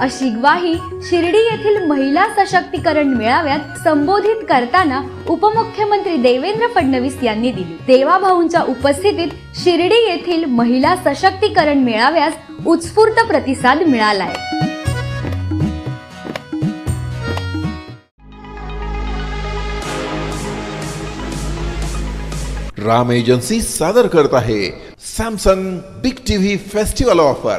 अशी ग्वाही शिर्डी येथील महिला सशक्तीकरण मेळाव्यात संबोधित करताना उपमुख्यमंत्री देवेंद्र फडणवीस यांनी दिली. देवाभाऊंच्या उपस्थितीत शिर्डी येथील महिला सशक्तीकरण मेळाव्यास उत्स्फूर्त प्रतिसाद मिळालाय. राम एजन्सी सादर करत आहे Samsung big TV festival offer.